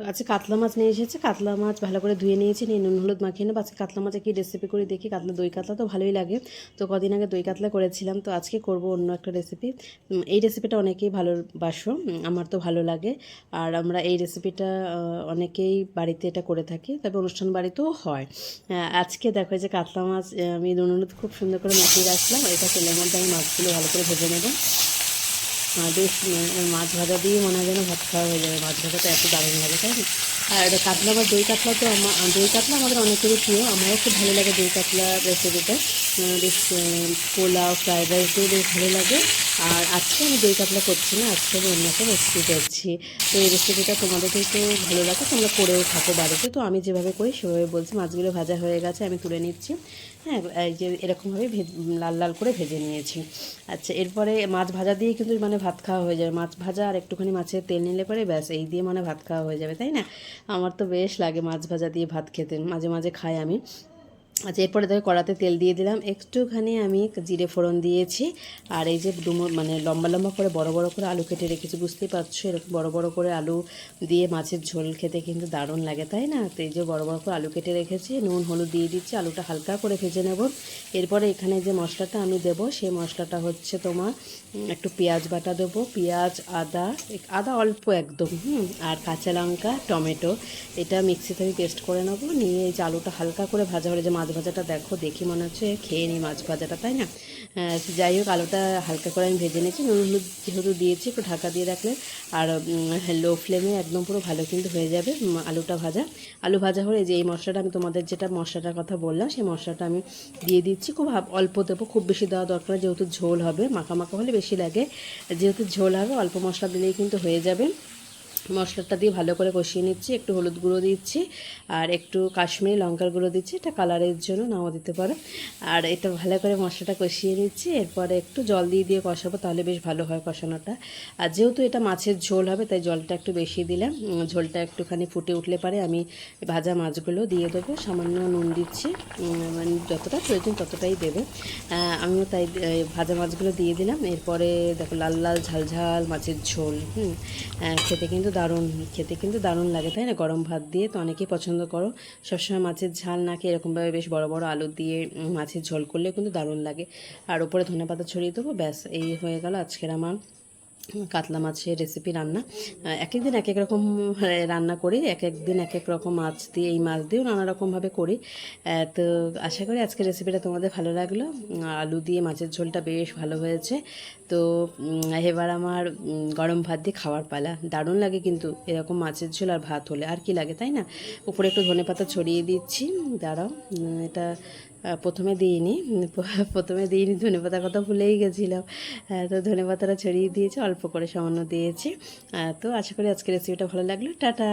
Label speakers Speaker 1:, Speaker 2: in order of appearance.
Speaker 1: তো আজকে কাতলা মাছ নিয়ে এসেছে। কাতলা মাছ ভালো করে ধুয়ে নিয়েছি, নিয়ে নুন, হলুদ মাখিয়ে নেব। আজকে কাতলা মাছে কী রেসিপি করে দেখি। কাতলা, দই কাতলা তো ভালোই লাগে। তো কদিন আগে দই কাতলা করেছিলাম। তো আজকে করব অন্য একটা রেসিপি এই রেসিপিটা অনেকেই ভালোবাসো আমার তো ভালো লাগে। আর আমরা এই রেসিপিটা অনেকেই বাড়িতে এটা করে থাকি। তবে অনুষ্ঠান বাড়িতেও হয়। আজকে দেখো যে কাতলা মাছ আমি নুন, হলুদ খুব সুন্দর করে মাখিয়ে রাখলাম। এটা তেলের মধ্যে আমি মাছগুলো ভালো করে ভেজে নেব। বেশ মাছ ভাজা দিয়ে মনে হয় যেন ভাত খাওয়া হয়ে যাবে। মাছ ভাজাটা এত দারুণ লাগে, তাই না? আর কাতলা বা দই কাতলা তো আমার দই কাতলা আমাদের অনেকেরই প্রিয়। আমারও খুব ভালো লাগে দই কাতলা রেসিপিটা বেশ পোলাও ফ্রাইড রাইস দিয়ে বেশ ভালো লাগে। আর আজকে আমি দই কাতলা করছি না, আজকে আমি অন্য একটা রেসিপি করছি। তো এই রেসিপিটা তোমাদের কিন্তু ভালো লাগে তোমরা করেও থাকো বাড়িতে। তো আমি যেভাবে করি, সেভাবে বলছি, মাছগুলো ভাজা হয়ে গেছে, আমি তুলে নিচ্ছি। হ্যাঁ এই যে এরকমভাবে লাল লাল করে ভেজে নিয়েছি। আচ্ছা এরপরে মাছ ভাজা দিয়ে কিন্তু মানে ভাত খাওয়া হয়ে যাবে। মাছ ভাজা আর একটুখানি মাছের তেল নিলে পরে ব্যাস, এই দিয়ে মানে ভাত খাওয়া হয়ে যাবে, তাই না? আমার তো বেশ লাগে মাছ ভাজা দিয়ে ভাত খেতে। মাঝে মাঝে খাই আমি। আচ্ছা এরপরে দেখো কড়াতে তেল দিয়ে দিলাম। একটুখানি আমি জিরে ফোড়ন দিয়েছি। আর এই যে ডুমো মানে লম্বা লম্বা করে বড় বড় করে আলু কেটে রেখেছি, বুঝতেই পারছ? এরকম বড় বড় করে আলু দিয়ে মাছের ঝোল খেতে কিন্তু দারুণ লাগে, তাই না? তো এই যে বড় বড় করে আলু কেটে রেখেছি, নুন, হলুদ দিয়ে দিচ্ছি, আলুটা হালকা করে ভেজে নেব। এরপরে এখানে যে মশলাটা আমি দেবো, সেই মশলাটা হচ্ছে তোমার একটু পেঁয়াজ বাটা দেবো। পেঁয়াজ, আদা আদা অল্প একদম, হুম? আর কাঁচা লঙ্কা, টমেটো, এটা মিক্সিতে আমি পেস্ট করে নেব। নিয়ে এই যে আলুটা হালকা করে ভাজা হলে, যে মাছ ভাজাটা দেখো, দেখি মনে হচ্ছে খেয়ে নিই মাছ ভাজাটা তাই না? যাই হোক, আলুটা হালকা করে আমি ভেজে নিয়েছি, নুন হলুদ যেহেতু দিয়েছি, একটু ঢাকা দিয়ে রাখলে আর লো ফ্লেমে একদম পুরো ভালো কিন্তু হয়ে যাবে আলুটা ভাজা। আলু ভাজা হলে যে এই মশলাটা আমি তোমাদের যেটা মশলাটার কথা বললাম, সেই মশলাটা আমি দিয়ে দিচ্ছি। খুব অল্প দেবো, খুব বেশি দেওয়া দরকার যেহেতু ঝোল হবে, মাখা মাখা হলে বেশি লাগে। যেহেতু ঝোল হবে, অল্প মশলা দিলেই কিন্তু হয়ে যাবে। মশলাটা দিয়ে ভালো করে কষিয়ে নিচ্ছি, একটু হলুদ গুঁড়ো দিচ্ছি, আর একটু কাশ্মীরি লঙ্কার গুঁড়ো দিচ্ছি, এটা কালারের জন্য নাও দিতে পারো। আর এটা ভালো করে মশলাটা কষিয়ে নিচ্ছি, এরপরে একটু জল দিয়ে দিয়ে কষাবো, তাহলে বেশ ভালো হয় কষানোটা। আর যেহেতু এটা মাছের ঝোল হবে, তাই জলটা একটু বেশি দিলাম। ঝোলটা একটুখানি ফুটে উঠলে পারে আমি ভাজা মাছগুলো দিয়ে দেবো, সামান্য নুন দিচ্ছি মানে যতটা প্রয়োজন ততটাই দেবে। আমিও তাই ভাজা মাছগুলো দিয়ে দিলাম, এরপরে দেখো লাল লাল ঝাল ঝাল মাছের ঝোল, হুম। খেতে কিন্তু দারুণ খেতে, কিন্তু দারুণ লাগে, তাই না? গরম ভাত দিয়ে তো অনেকেই পছন্দ করো। সবসময় মাছের ঝাল না খেয়ে এরকমভাবে বেশ বড় বড় আলু দিয়ে মাছের ঝোল করলে কিন্তু দারুণ লাগে। আর উপরে ধনে পাতা ছড়িয়ে দেবো, ব্যাস, এই হয়ে গেল আজকের আমার কাতলা মাছের রেসিপি রান্না। এক এক দিন এক এক রকম রান্না করি এক এক দিন এক এক রকম মাছ দিয়ে, এই মাছ দিয়েও নানা রকমভাবে করি। তো আশা করি আজকের রেসিপিটা তোমাদের ভালো লাগল। আলু দিয়ে মাছের ঝোলটা বেশ ভালো হয়েছে। তো এবার আমার গরম ভাত দিয়ে খাওয়ার পালা। দারুণ লাগে কিন্তু এরকম মাছের ঝোল আর ভাত হলে। আর কি লাগে, তাই না? উপরে একটু ধনে পাতা ছড়িয়ে দিচ্ছি। দাঁড়াও এটা প্রথমে দিইনি প্রথমে দিইনি ধনে পাতা কথা ভুলেই গেছিলাম। তো ধনে পাতাটা ছড়িয়ে দিয়েছি, অল্প করে সামান্য দিয়েছি। তো আশা করি আজকে রেসিপিটা ভালো লাগল। টাটা!